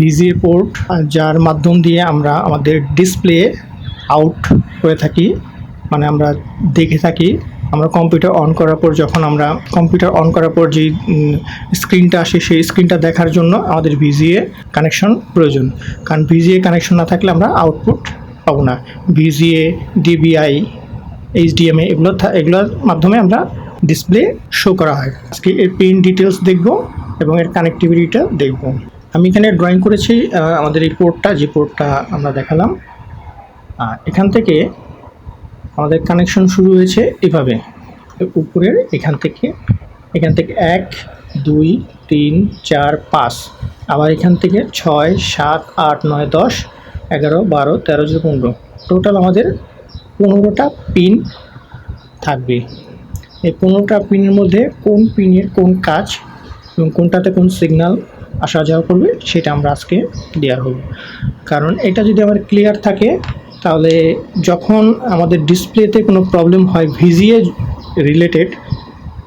VGA port যার মাধ্যম দিয়ে আমরা আমাদের ডিসপ্লে আউট করে থাকি। মানে আমরা দেখে থাকি। আমরা কম্পিউটার অন করার পর যখন আমরা কম্পিউটার অন করার পর যে স্ক্রিনটা আসে, সেই স্ক্রিনটা দেখার জন্য আমাদের ভিজিএ কানেকশন প্রয়োজন। কারণ ভিজিএ কানেকশন না থাকলে আমরা আউটপুট পাবো না। ভিজিএ ডিবিআই, এইচডিএমএ এগুলো এগুলোর মাধ্যমে আমরা ডিসপ্লে শো করা হয়। আজকে এর পিন ডিটেলস দেখব এবং এর কানেক্টিভিটিটা দেখব। আমি এখানে ড্রয়িং করেছি আমাদের এই পোর্টটা যে পোর্টটা আমরা দেখালাম। এখান থেকে আমাদের কানেকশন শুরু হয়েছে এভাবে। উপরের এখান থেকে এখান থেকে এক, দুই, তিন, চার, পাঁচ, আবার এখান থেকে ছয়, সাত, আট, নয়, দশ, এগারো, বারো, তেরো, চোদ্দ, পনেরো। টোটাল আমাদের পনেরোটা পিন থাকবে। এই পনেরোটা পিনের মধ্যে কোন পিনের কোন কাজ এবং কোনটাতে কোন সিগন্যাল আসা যাওয়া করবে, সেটা আমরা আজকে ক্লিয়ার হব কারণ এটা যদি আমার ক্লিয়ার থাকে, তাহলে যখন আমাদের ডিসপ্লেতে কোনো প্রবলেম হয় ভিজিএ রিলেটেড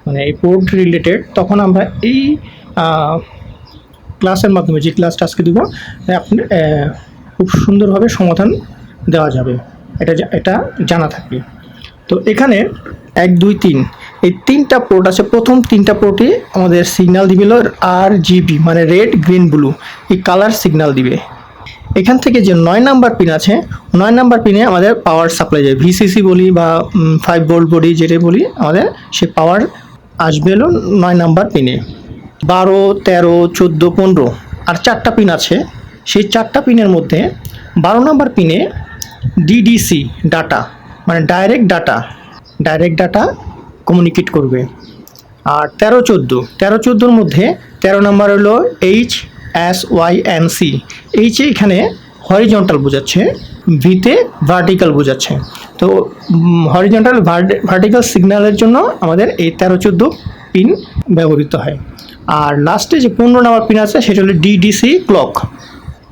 মানে এই পোর্ট রিলেটেড তখন আমরা এই ক্লাসের মাধ্যমে যে ক্লাসটা আজকে দেবো আপনি খুব সুন্দরভাবে সমাধান দেওয়া যাবে। এটা এটা জানা থাকবে। তো এখানে এক, দুই, তিন। এই তিনটা পোর্ট আছে, প্রথম তিনটা পোর্টে আমাদের সিগন্যাল দিবে হলো আর জিবি মানে রেড গ্রিন ব্লু এই কালার সিগন্যাল দিবে। এখান থেকে যে নয় নাম্বার পিন আছে, নয় নাম্বার পিনে আমাদের পাওয়ার সাপ্লাই যায়। ভিসিসি বলি বা ফাইভ ভোল্ট বলি যেটা বলি, আমাদের সে পাওয়ার আসবে হলো নয় নাম্বার পিনে বারো, তেরো, চোদ্দ, পনেরো। আর চারটা পিন আছে, সেই চারটা পিনের মধ্যে বারো নাম্বার পিনে ডিডিসি ডাটা মানে direct data direct data communicate করবে। আর তেরো চোদ্দ, তেরো চোদ্দোর মধ্যে তেরো নাম্বার হলো H S Y N C এইচে এখানে হরিজন্টাল বোঝাচ্ছে ভিতে ভার্টিক্যাল বোঝাচ্ছে। তো হরিজন্টাল ভার্টিক্যাল সিগন্যালের জন্য আমাদের এই তেরো চোদ্দ পিন ব্যবহৃত হয়। আর লাস্টে যে পনেরো নাম্বার পিন আছে, সেটা হলো ডিডিসি ক্লক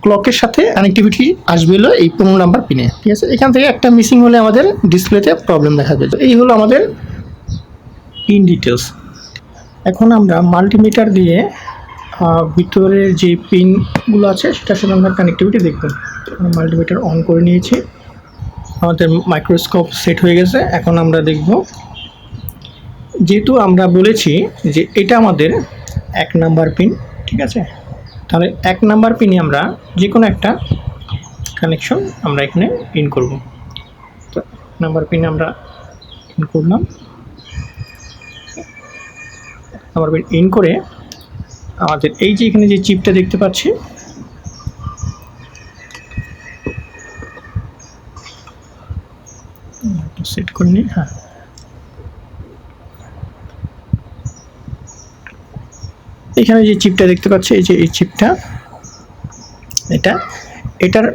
ক্লকের সাথে কানেক্টিভিটি আসবে হলো এই পনেরো নাম্বার পিনে ঠিক আছে? এখান থেকে একটা মিসিং হলে আমাদের ডিসপ্লেতে প্রবলেম দেখা যাবে। তো এই হলো আমাদের পিন ডিটেলস এখন আমরা মাল্টিমিটার দিয়ে ভিতরের যে পিনগুলো আছে, সেটার সাথে আমরা কানেক্টিভিটি দেখব। মাল্টিমিটার অন করে নিয়েছি। আমাদের মাইক্রোস্কোপ সেট হয়ে গেছে। এখন আমরা দেখব, যেহেতু আমরা বলেছি যে এটা আমাদের এক নাম্বার পিন ঠিক আছে? তাহলে এক নাম্বার পিনে আমরা যে কোনো একটা কানেকশন আমরা এখানে ইন করব। তো নাম্বার পিনে আমরা ইন করলাম। নাম্বার পিন ইন করে আমাদের এই যে এখানে যে চিপটা দেখতে পাচ্ছি সেট করে নিই হ্যাঁ। এখানে যে চিপটা দেখতে পাচ্ছি, এই যে এই চিপটা এটা, এটার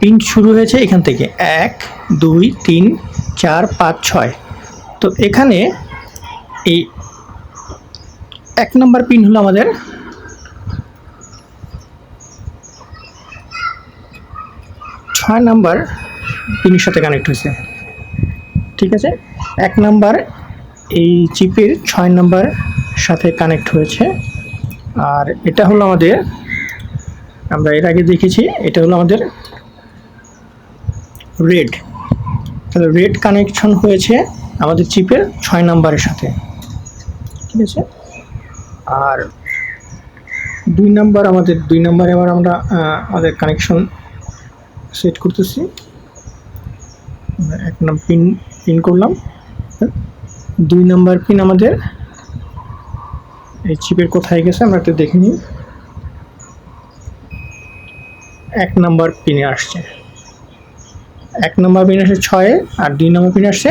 পিন শুরু হয়েছে এখান থেকে। এক, দুই, তিন, চার, পাঁচ, ছয়। তো এখানে এই এক নম্বর পিন হলো আমাদের ছয় নাম্বার পিনের সাথে কানেক্ট হয়েছে। ঠিক আছে? এক নাম্বার এই চিপের ছয় নাম্বার সাথে কানেক্ট হয়েছে। আর এটা হলো আমাদের, আমরা এর আগে দেখেছি, এটা হলো আমাদের রেড তাহলে রেড কানেকশন হয়েছে আমাদের চিপের ছয় নাম্বারের সাথে। ঠিক আছে? আর দুই নাম্বার আমাদের, দুই নাম্বারে আবার আমরা আমাদের কানেকশন সেট করতেছি। এক নাম পিন পিন করলাম? দুই নাম্বার পিন আমাদের এই চিপের কোথায় গেছে আমরা একটু দেখে নিই। এক নাম্বার পিনে আসছে। এক নাম্বার পিন আসছে ছয়ে আর দুই নাম্বার পিন আসছে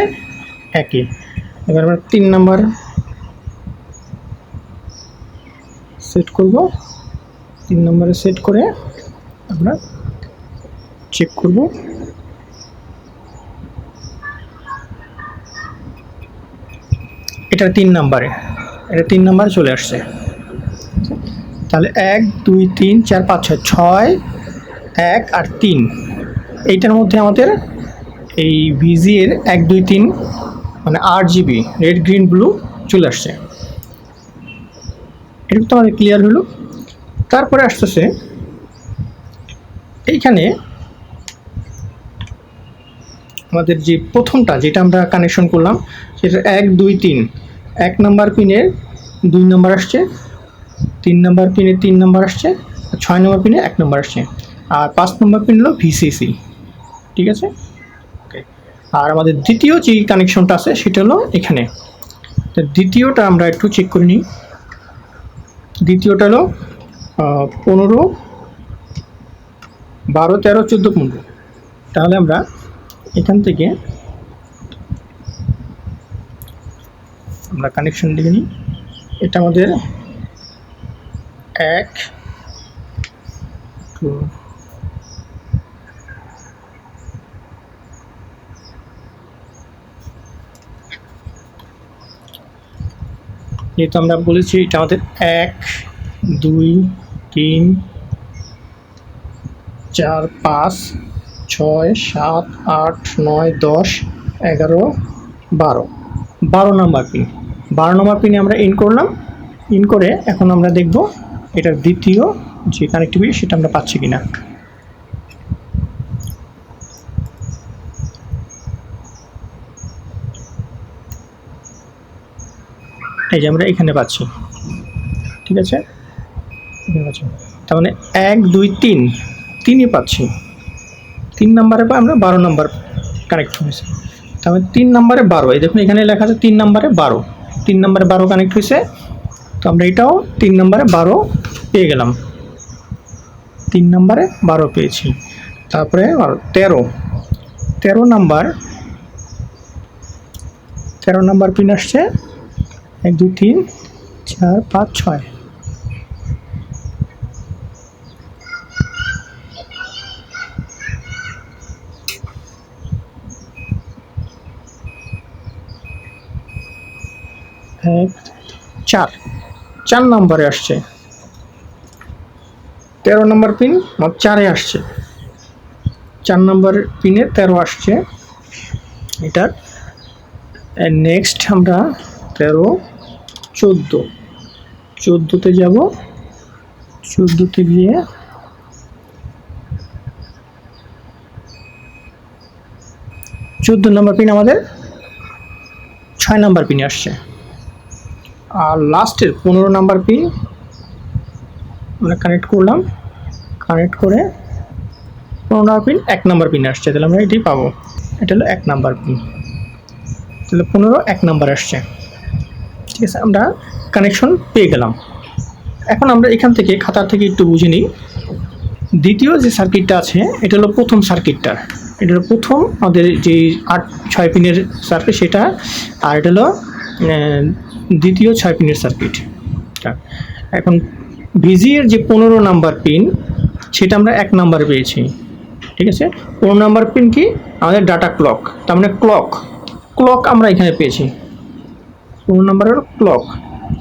একে। এবার আমরা তিন নাম্বার সেট করব। তিন নম্বরে সেট করে আমরা চেক করব। এটা তিন নাম্বারে। এটা তিন নাম্বারে চলে আসছে। তাহলে এক, দুই, তিন, চার, পাঁচ, ছয় ছয়, এক আর তিন। এইটার মধ্যে আমাদের এই ভিজি এর এক, দুই, তিন মানে আট জিবি রেড গ্রিন ব্লু চলে আসছে। এটা তো আমাদের ক্লিয়ার হলো। তারপরে আসতেছে এইখানে আমাদের যে প্রথমটা যেটা আমরা কানেকশন করলাম, সেটা এক, দুই, তিন। এক নাম্বার পিনের দুই নাম্বার আসছে, তিন নাম্বার পিনে তিন নাম্বার আসছে ছয় নম্বর পিনে এক নম্বর আসছে। আর পাঁচ নম্বর পিন হলো ভিসিসি ঠিক আছে? ওকে আর আমাদের দ্বিতীয় যে কানেকশনটা আছে, সেটা হলো এখানে। তো দ্বিতীয়টা আমরা একটু চেক করে নিই। দ্বিতীয়টা হলো পনেরো, বারো, তেরো, চোদ্দ, পনেরো। তাহলে আমরা এখান থেকে আমরা কানেকশন দেখে নিই। এটা আমাদের এক টু যেহেতু আমরা বলেছি এটা আমাদের এক, দুই, তিন, চার, পাঁচ, ছয়, সাত, আট, নয়, দশ, এগারো, বারো। বারো নাম্বার পিন বারো নম্বর পিনে আমরা ইন করলাম। ইন করে এখন আমরা দেখব এটার দ্বিতীয় যে কানেক্টিভিটি সেটা আমরা পাচ্ছি কিনা। এই যে আমরা এখানে পাচ্ছি। ঠিক আছে? তার মানে এক, দুই, তিন। তিনই পাচ্ছি। তিন নাম্বারে আমরা বারো নাম্বার কানেক্ট হয়েছে তার মানে তিন নাম্বারে বারো। এই দেখুন এখানে লেখা আছে তিন নাম্বারে বারো। তিন নাম্বারে বারো কানেক্ট হয়েছে। তো আমরা এটাও তিন নাম্বারে বারো পেয়ে গেলাম। তিন নাম্বারে বারো পেয়েছি। তারপরে তেরো। তেরো নাম্বার। তেরো নাম্বার পিন আসছে। এক, দুই, তিন, চার, পাঁচ, ছয়। চার। চার নম্বরে আসছে। তেরো নম্বর পিন চারে আসছে। চার নম্বর পিনে তেরো আসছে। এটার নেক্সট আমরা তেরো, চোদ্দ। চোদ্দোতে যাব। চোদ্দোতে গিয়ে চোদ্দ নম্বর পিন আমাদের ছয় নম্বর পিনে আসছে। আর লাস্টের পনেরো নাম্বার পিন আমরা কানেক্ট করলাম। কানেক্ট করে পনেরো নাম্বার পিন এক নাম্বার পিন আসছে, তাহলে আমরা এটি পাবো। এটা হলো এক নাম্বার পিন। তাহলে পনেরো এক নাম্বার আসছে। ঠিক আছে, আমরা কানেকশন পেয়ে গেলাম। এখন আমরা এখান থেকে খাতা থেকে একটু বুঝে নিই। দ্বিতীয় যে সার্কিটটা আছে, এটা হলো প্রথম সার্কিটটা এটা হলো প্রথম আমাদের যে আট, ছয় পিনের সার্কিট সেটা, আর এটা হলো দ্বিতীয় ছয় পিনের সার্কিট এখন ভিজি যে পনেরো নাম্বার পিন সেটা আমরা এক নাম্বার পেয়েছি। ঠিক আছে? পনেরো নাম্বার পিন কি? আমাদের ডাটা ক্লক তার মানে ক্লক ক্লক আমরা এখানে পেয়েছি। পনেরো নাম্বারের ক্লক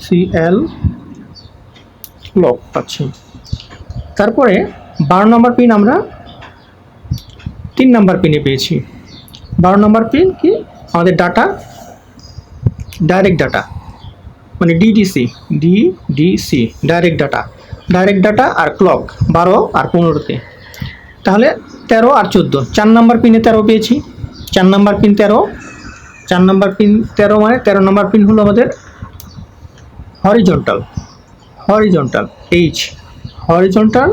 সি এল ক্লক পাচ্ছি। তারপরে বারো নম্বর পিন আমরা তিন নাম্বার পিনে পেয়েছি। বারো নম্বর পিন কি? আমাদের ডাটা ডাইরেক্ট ডাটা মানে DDC DDC direct data direct data আর ক্লক বারো আর পনেরোতে। তাহলে তেরো আর চোদ্দ, চার নাম্বার পিনে তেরো পেয়েছি। চার নাম্বার পিন তেরো, চার নাম্বার পিন তেরো মানে তেরো নাম্বার পিন হলো আমাদের horizontal horizontal H horizontal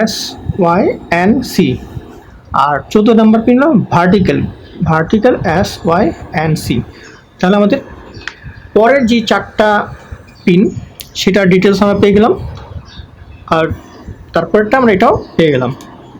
S Y N C আর চোদ্দ নাম্বার পিন হলো vertical vertical S Y N C তাহলে আমাদের পরের যে চারটা পিন সেটার ডিটেলস আমরা পেয়ে গেলাম। আর তারপরেরটা আমরা এটাও পেয়ে গেলাম।